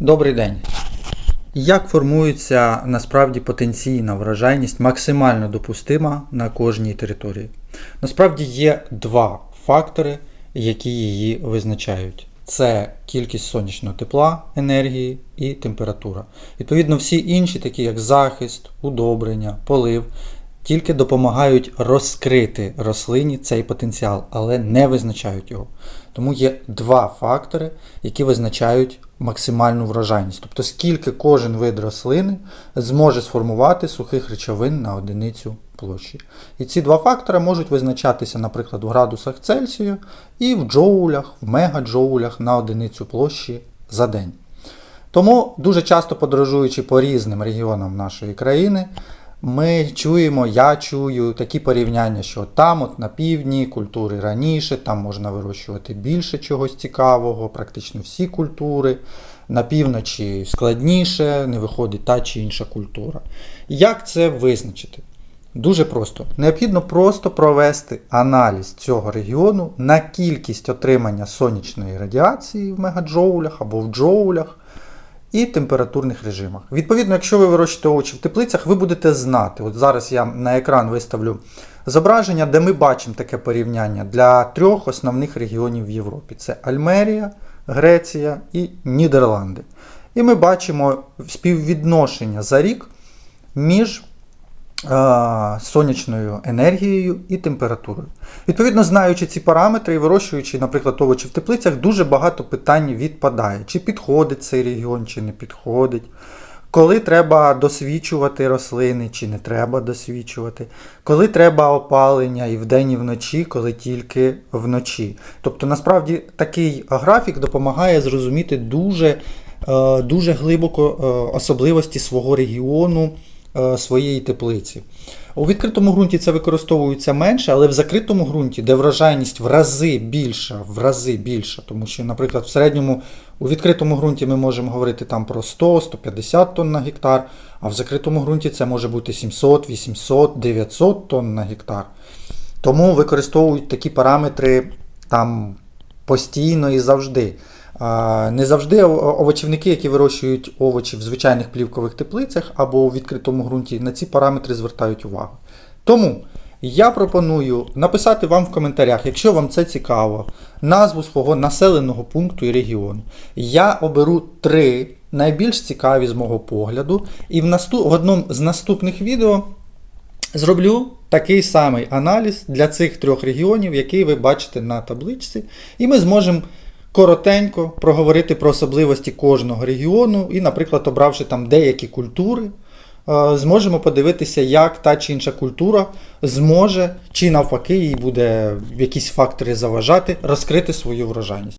Добрий день. Як формується насправді потенційна врожайність максимально допустима на кожній території? Насправді є два фактори, які її визначають: це кількість сонячного тепла, енергії і температура. Відповідно, всі інші, такі як захист, удобрення, полив, тільки допомагають розкрити рослині цей потенціал, але не визначають його. Тому є два фактори, які визначають максимальну врожайність. Тобто скільки кожен вид рослини зможе сформувати сухих речовин на одиницю площі. І ці два фактори можуть визначатися, наприклад, в градусах Цельсію і в джоулях, в мегаджоулях на одиницю площі за день. Тому дуже часто подорожуючи по різним регіонам нашої країни, ми чуємо, я чую такі порівняння, що там, от на півдні, культури раніше, там можна вирощувати більше чогось цікавого, практично всі культури. На півночі складніше, не виходить та чи інша культура. Як це визначити? Дуже просто. Необхідно просто провести аналіз цього регіону на кількість отримання сонячної радіації в мегаджоулях або в джоулях і температурних режимах. Відповідно, якщо ви вирощуєте овочі в теплицях, ви будете знати. От зараз я на екран виставлю зображення, де ми бачимо таке порівняння для трьох основних регіонів в Європі: це Альмерія, Греція і Нідерланди. І ми бачимо співвідношення за рік між сонячною енергією і температурою. Відповідно, знаючи ці параметри і вирощуючи, наприклад, овочі в теплицях, дуже багато питань відпадає. Чи підходить цей регіон, чи не підходить. Коли треба досвічувати рослини, чи не треба досвічувати, коли треба опалення і вдень, і вночі, коли тільки вночі. Тобто, насправді такий графік допомагає зрозуміти дуже, е, дуже глибоко е, особливості свого регіону, е, своєї теплиці. У відкритому ґрунті це використовується менше, але в закритому ґрунті, де вражайність в рази більша, в рази більша, тому що, наприклад, в середньому у відкритому ґрунті ми можемо говорити там про 100-150 тонн на гектар, а в закритому ґрунті це може бути 700, 800, 900 тонн на гектар. Тому використовують такі параметри там постійно і завжди. Не завжди овочівники, які вирощують овочі в звичайних плівкових теплицях або у відкритому ґрунті, на ці параметри звертають увагу. Тому я пропоную написати вам в коментарях, якщо вам це цікаво, назву свого населеного пункту і регіону. Я оберу три найбільш цікаві з мого погляду, і в, наступ... в одному з наступних відео Зроблю такий самий аналіз для цих трьох регіонів, який ви бачите на табличці, і ми зможемо коротенько проговорити про особливості кожного регіону і, наприклад, обравши там деякі культури, е, зможемо подивитися, як та чи інша культура зможе, чи навпаки, їй буде якісь фактори заважати, розкрити свою врожайність.